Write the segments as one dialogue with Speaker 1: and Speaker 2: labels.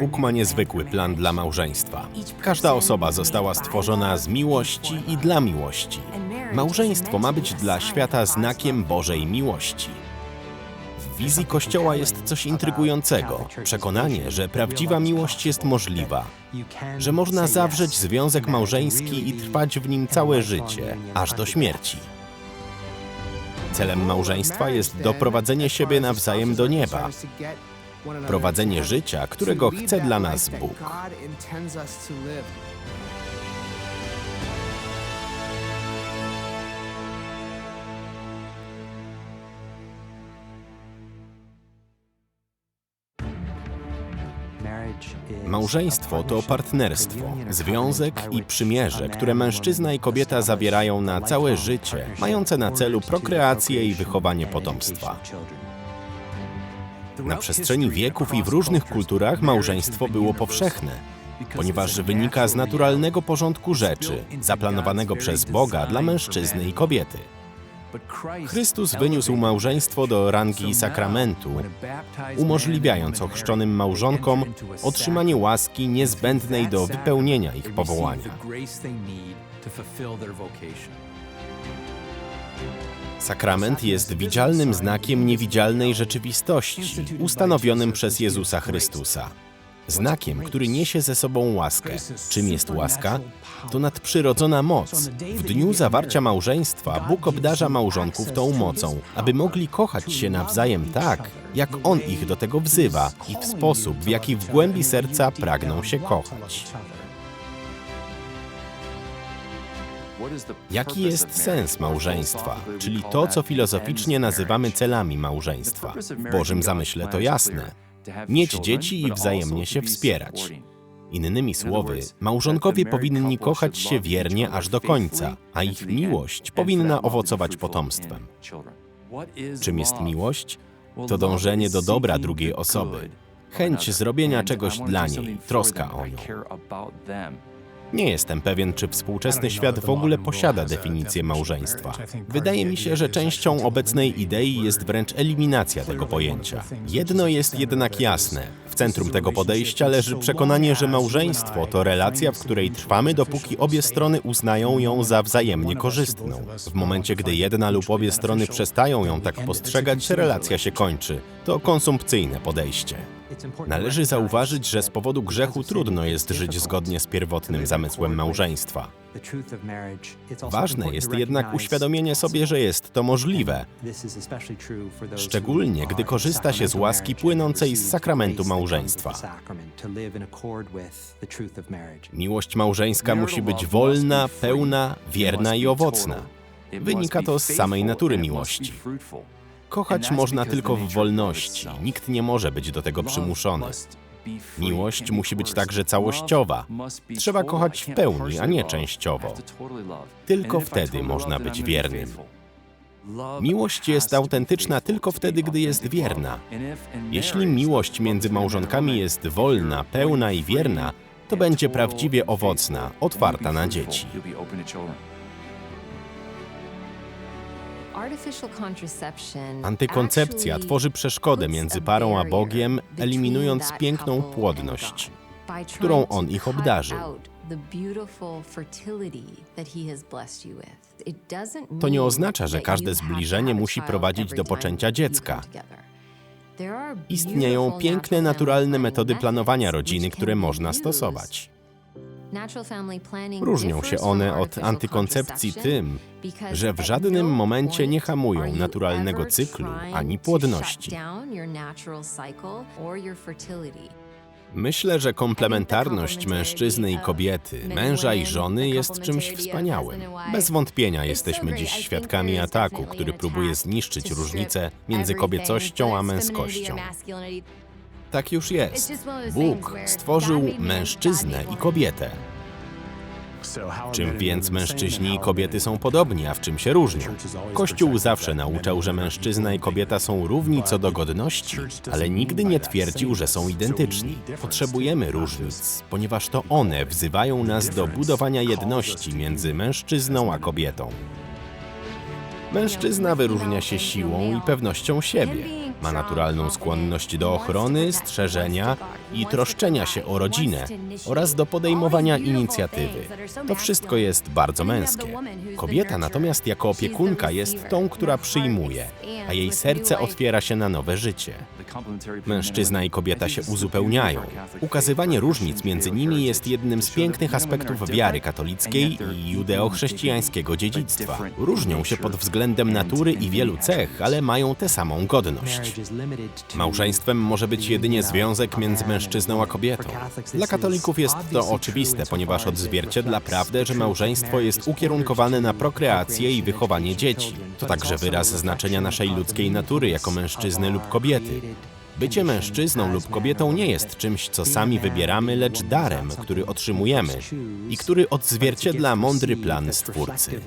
Speaker 1: Bóg ma niezwykły plan dla małżeństwa. Każda osoba została stworzona z miłości i dla miłości. Małżeństwo ma być dla świata znakiem Bożej miłości. W wizji Kościoła jest coś intrygującego. Przekonanie, że prawdziwa miłość jest możliwa, że można zawrzeć związek małżeński i trwać w nim całe życie, aż do śmierci. Celem małżeństwa jest doprowadzenie siebie nawzajem do nieba, prowadzenie życia, którego chce dla nas Bóg. Małżeństwo to partnerstwo, związek i przymierze, które mężczyzna i kobieta zawierają na całe życie, mające na celu prokreację i wychowanie potomstwa. Na przestrzeni wieków i w różnych kulturach małżeństwo było powszechne, ponieważ wynika z naturalnego porządku rzeczy, zaplanowanego przez Boga dla mężczyzny i kobiety. Chrystus wyniósł małżeństwo do rangi sakramentu, umożliwiając ochrzczonym małżonkom otrzymanie łaski niezbędnej do wypełnienia ich powołania. Sakrament jest widzialnym znakiem niewidzialnej rzeczywistości, ustanowionym przez Jezusa Chrystusa. Znakiem, który niesie ze sobą łaskę. Czym jest łaska? To nadprzyrodzona moc. W dniu zawarcia małżeństwa Bóg obdarza małżonków tą mocą, aby mogli kochać się nawzajem tak, jak On ich do tego wzywa i w sposób, w jaki w głębi serca pragną się kochać. Jaki jest sens małżeństwa, czyli to, co filozoficznie nazywamy celami małżeństwa? W Bożym zamyśle to jasne. Mieć dzieci i wzajemnie się wspierać. Innymi słowy, małżonkowie powinni kochać się wiernie aż do końca, a ich miłość powinna owocować potomstwem. Czym jest miłość? To dążenie do dobra drugiej osoby, chęć zrobienia czegoś dla niej, troska o nią. Nie jestem pewien, czy współczesny świat w ogóle posiada definicję małżeństwa. Wydaje mi się, że częścią obecnej idei jest wręcz eliminacja tego pojęcia. Jedno jest jednak jasne. W centrum tego podejścia leży przekonanie, że małżeństwo to relacja, w której trwamy, dopóki obie strony uznają ją za wzajemnie korzystną. W momencie, gdy jedna lub obie strony przestają ją tak postrzegać, relacja się kończy. To konsumpcyjne podejście. Należy zauważyć, że z powodu grzechu trudno jest żyć zgodnie z pierwotnym zamysłem małżeństwa. Ważne jest jednak uświadomienie sobie, że jest to możliwe, szczególnie gdy korzysta się z łaski płynącej z sakramentu małżeństwa. Miłość małżeńska musi być wolna, pełna, wierna i owocna. Wynika to z samej natury miłości. Kochać można tylko w wolności, nikt nie może być do tego przymuszony. Miłość musi być także całościowa. Trzeba kochać w pełni, a nie częściowo. Tylko wtedy można być wiernym. Miłość jest autentyczna tylko wtedy, gdy jest wierna. Jeśli miłość między małżonkami jest wolna, pełna i wierna, to będzie prawdziwie owocna, otwarta na dzieci. Antykoncepcja tworzy przeszkodę między parą a Bogiem, eliminując piękną płodność, którą On ich obdarzył. To nie oznacza, że każde zbliżenie musi prowadzić do poczęcia dziecka. Istnieją piękne, naturalne metody planowania rodziny, które można stosować. Różnią się one od antykoncepcji tym, że w żadnym momencie nie hamują naturalnego cyklu ani płodności. Myślę, że komplementarność mężczyzny i kobiety, męża i żony jest czymś wspaniałym. Bez wątpienia jesteśmy dziś świadkami ataku, który próbuje zniszczyć różnicę między kobiecością a męskością. Tak już jest. Bóg stworzył mężczyznę i kobietę. Czym więc mężczyźni i kobiety są podobni, a w czym się różnią? Kościół zawsze nauczał, że mężczyzna i kobieta są równi co do godności, ale nigdy nie twierdził, że są identyczni. Potrzebujemy różnic, ponieważ to one wzywają nas do budowania jedności między mężczyzną a kobietą. Mężczyzna wyróżnia się siłą i pewnością siebie. Ma naturalną skłonność do ochrony, strzeżenia i troszczenia się o rodzinę oraz do podejmowania inicjatywy. To wszystko jest bardzo męskie. Kobieta natomiast jako opiekunka jest tą, która przyjmuje, a jej serce otwiera się na nowe życie. Mężczyzna i kobieta się uzupełniają. Ukazywanie różnic między nimi jest jednym z pięknych aspektów wiary katolickiej i judeo-chrześcijańskiego dziedzictwa. Różnią się pod względem natury i wielu cech, ale mają tę samą godność. Małżeństwem może być jedynie związek między mężczyzną a kobietą. Dla katolików jest to oczywiste, ponieważ odzwierciedla prawdę, że małżeństwo jest ukierunkowane na prokreację i wychowanie dzieci. To także wyraz znaczenia naszej ludzkiej natury jako mężczyzny lub kobiety. Bycie mężczyzną lub kobietą nie jest czymś, co sami wybieramy, lecz darem, który otrzymujemy i który odzwierciedla mądry plan Stwórcy.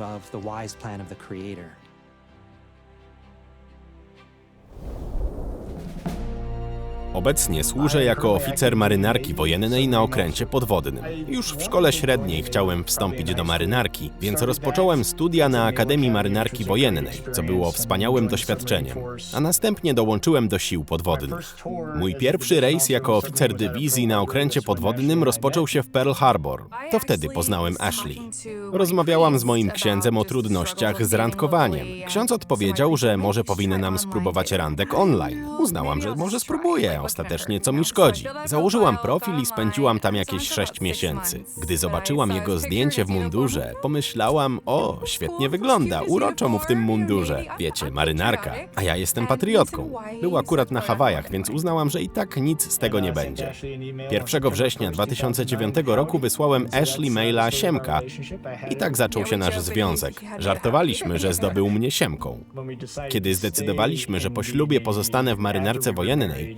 Speaker 1: Obecnie służę jako oficer marynarki wojennej na okręcie podwodnym. Już w szkole średniej chciałem wstąpić do marynarki, więc rozpocząłem studia na Akademii Marynarki Wojennej, co było wspaniałym doświadczeniem, a następnie dołączyłem do sił podwodnych. Mój pierwszy rejs jako oficer dywizji na okręcie podwodnym rozpoczął się w Pearl Harbor. To wtedy poznałem Ashley. Rozmawiałam z moim księdzem o trudnościach z randkowaniem. Ksiądz odpowiedział, że może powinnam spróbować randek online. Uznałam, że może spróbuję, ostatecznie co mi szkodzi. Założyłam profil i spędziłam tam jakieś 6 miesięcy. Gdy zobaczyłam jego zdjęcie w mundurze, pomyślałam, o, świetnie wygląda, uroczo mu w tym mundurze. Wiecie, marynarka, a ja jestem patriotką. Był akurat na Hawajach, więc uznałam, że i tak nic z tego nie będzie. 1 września 2009 roku wysłałem Ashley maila Siemka i tak zaczął się nasz związek. Żartowaliśmy, że zdobył mnie Siemką. Kiedy zdecydowaliśmy, że po ślubie pozostanę w marynarce wojennej,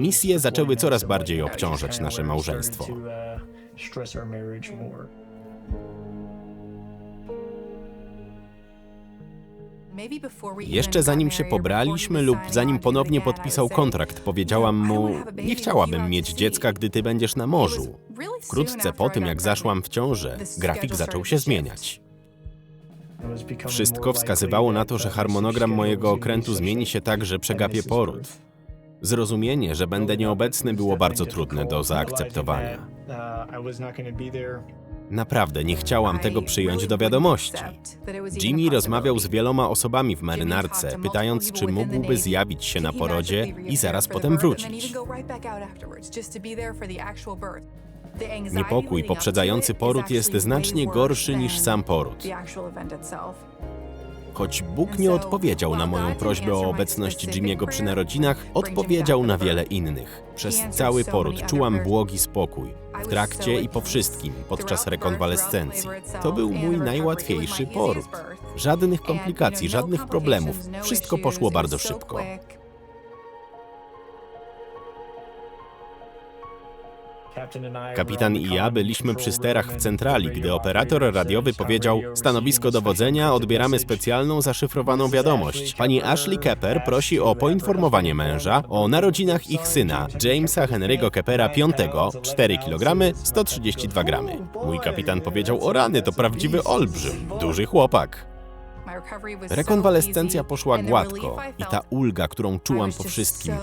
Speaker 1: misje zaczęły coraz bardziej obciążać nasze małżeństwo. Jeszcze zanim się pobraliśmy lub zanim ponownie podpisał kontrakt, powiedziałam mu: Nie chciałabym mieć dziecka, gdy ty będziesz na morzu. Wkrótce po tym, jak zaszłam w ciążę, grafik zaczął się zmieniać. Wszystko wskazywało na to, że harmonogram mojego okrętu zmieni się tak, że przegapię poród. Zrozumienie, że będę nieobecny, było bardzo trudne do zaakceptowania. Naprawdę nie chciałam tego przyjąć do wiadomości. Jimmy rozmawiał z wieloma osobami w marynarce, pytając, czy mógłby zjawić się na porodzie i zaraz potem wrócić. Niepokój poprzedzający poród jest znacznie gorszy niż sam poród. Choć Bóg nie odpowiedział na moją prośbę o obecność Jimmy'ego przy narodzinach, odpowiedział na wiele innych. Przez cały poród czułam błogi spokój. W trakcie i po wszystkim, podczas rekonwalescencji. To był mój najłatwiejszy poród. Żadnych komplikacji, żadnych problemów. Wszystko poszło bardzo szybko. Kapitan i ja byliśmy przy sterach w centrali, gdy operator radiowy powiedział: Stanowisko dowodzenia, odbieramy specjalną zaszyfrowaną wiadomość. Pani Ashley Kepper prosi o poinformowanie męża o narodzinach ich syna, Jamesa Henry'ego Keppera V, 4 kg, 132 gramy. Mój kapitan powiedział: O rany, to prawdziwy olbrzym, duży chłopak. Rekonwalescencja poszła gładko i ta ulga, którą czułam po wszystkim,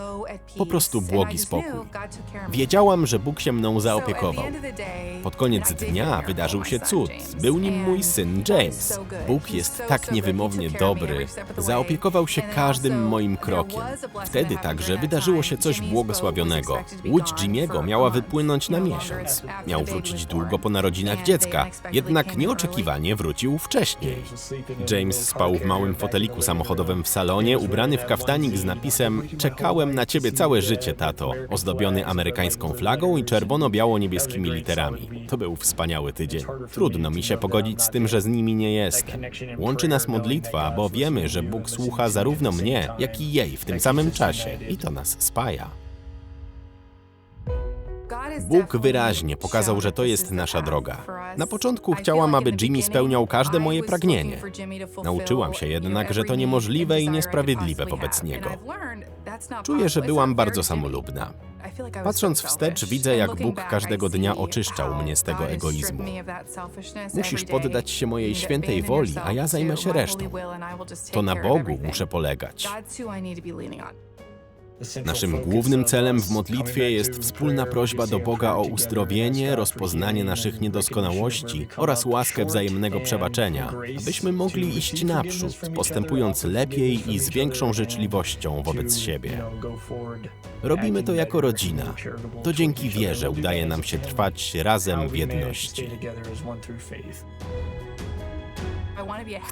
Speaker 1: po prostu błogi spokój. Wiedziałam, że Bóg się mną zaopiekował. Pod koniec dnia wydarzył się cud. Był nim mój syn James. Bóg jest tak niewymownie dobry. Zaopiekował się każdym moim krokiem. Wtedy także wydarzyło się coś błogosławionego. Łódź Jimmy'ego miała wypłynąć na miesiąc. Miał wrócić długo po narodzinach dziecka, jednak nieoczekiwanie wrócił wcześniej. James spał w małym foteliku samochodowym w salonie, ubrany w kaftanik z napisem Czekałem na ciebie całe życie, tato, ozdobiony amerykańską flagą i czerwono-biało-niebieskimi literami. To był wspaniały tydzień. Trudno mi się pogodzić z tym, że z nimi nie jestem. Łączy nas modlitwa, bo wiemy, że Bóg słucha zarówno mnie, jak i jej w tym samym czasie i to nas spaja. Bóg wyraźnie pokazał, że to jest nasza droga. Na początku chciałam, aby Jimmy spełniał każde moje pragnienie. Nauczyłam się jednak, że to niemożliwe i niesprawiedliwe wobec niego. Czuję, że byłam bardzo samolubna. Patrząc wstecz, widzę, jak Bóg każdego dnia oczyszczał mnie z tego egoizmu. Musisz poddać się mojej świętej woli, a ja zajmę się resztą. To na Bogu muszę polegać. Naszym głównym celem w modlitwie jest wspólna prośba do Boga o uzdrowienie, rozpoznanie naszych niedoskonałości oraz łaskę wzajemnego przebaczenia, abyśmy mogli iść naprzód, postępując lepiej i z większą życzliwością wobec siebie. Robimy to jako rodzina. To dzięki wierze udaje nam się trwać razem w jedności.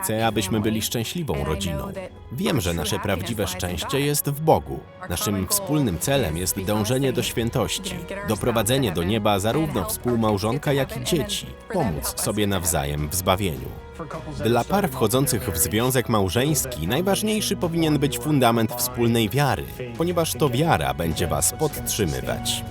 Speaker 1: Chcę, abyśmy byli szczęśliwą rodziną. Wiem, że nasze prawdziwe szczęście jest w Bogu. Naszym wspólnym celem jest dążenie do świętości, doprowadzenie do nieba zarówno współmałżonka, jak i dzieci, pomóc sobie nawzajem w zbawieniu. Dla par wchodzących w związek małżeński najważniejszy powinien być fundament wspólnej wiary, ponieważ to wiara będzie Was podtrzymywać.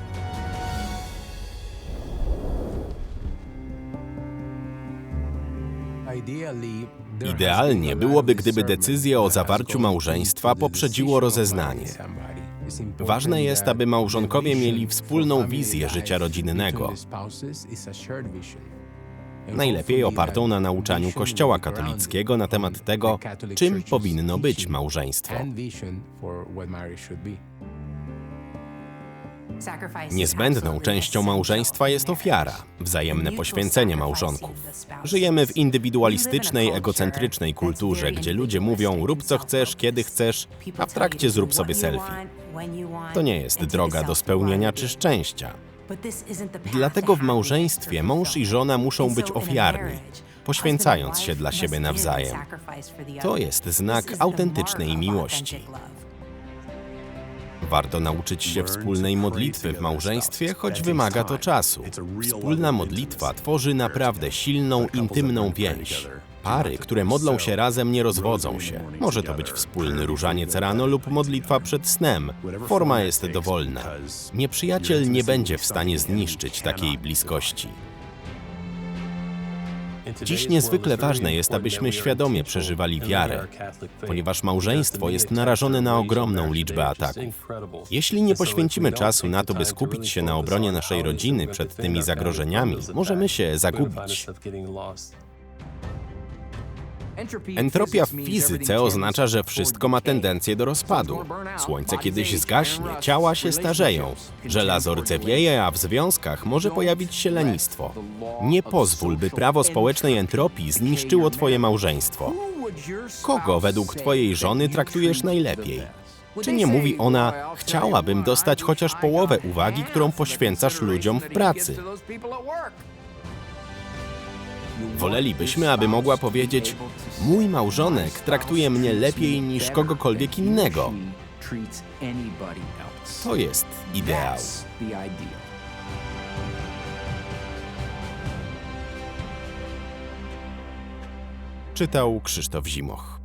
Speaker 1: Idealnie byłoby, gdyby decyzję o zawarciu małżeństwa poprzedziło rozeznanie. Ważne jest, aby małżonkowie mieli wspólną wizję życia rodzinnego, najlepiej opartą na nauczaniu Kościoła katolickiego na temat tego, czym powinno być małżeństwo. Niezbędną częścią małżeństwa jest ofiara, wzajemne poświęcenie małżonków. Żyjemy w indywidualistycznej, egocentrycznej kulturze, gdzie ludzie mówią rób co chcesz, kiedy chcesz, a w trakcie zrób sobie selfie. To nie jest droga do spełnienia czy szczęścia. Dlatego w małżeństwie mąż i żona muszą być ofiarni, poświęcając się dla siebie nawzajem. To jest znak autentycznej miłości. Warto nauczyć się wspólnej modlitwy w małżeństwie, choć wymaga to czasu. Wspólna modlitwa tworzy naprawdę silną, intymną więź. Pary, które modlą się razem, nie rozwodzą się. Może to być wspólny różaniec rano lub modlitwa przed snem. Forma jest dowolna. Nieprzyjaciel nie będzie w stanie zniszczyć takiej bliskości. Dziś niezwykle ważne jest, abyśmy świadomie przeżywali wiarę, ponieważ małżeństwo jest narażone na ogromną liczbę ataków. Jeśli nie poświęcimy czasu na to, by skupić się na obronie naszej rodziny przed tymi zagrożeniami, możemy się zagubić. Entropia w fizyce oznacza, że wszystko ma tendencję do rozpadu. Słońce kiedyś zgaśnie, ciała się starzeją, żelazo rdzewieje, a w związkach może pojawić się lenistwo. Nie pozwól, by prawo społecznej entropii zniszczyło twoje małżeństwo. Kogo według twojej żony traktujesz najlepiej? Czy nie mówi ona, chciałabym dostać chociaż połowę uwagi, którą poświęcasz ludziom w pracy? Wolelibyśmy, aby mogła powiedzieć: Mój małżonek traktuje mnie lepiej niż kogokolwiek innego. To jest ideał. Czytał Krzysztof Zimoch.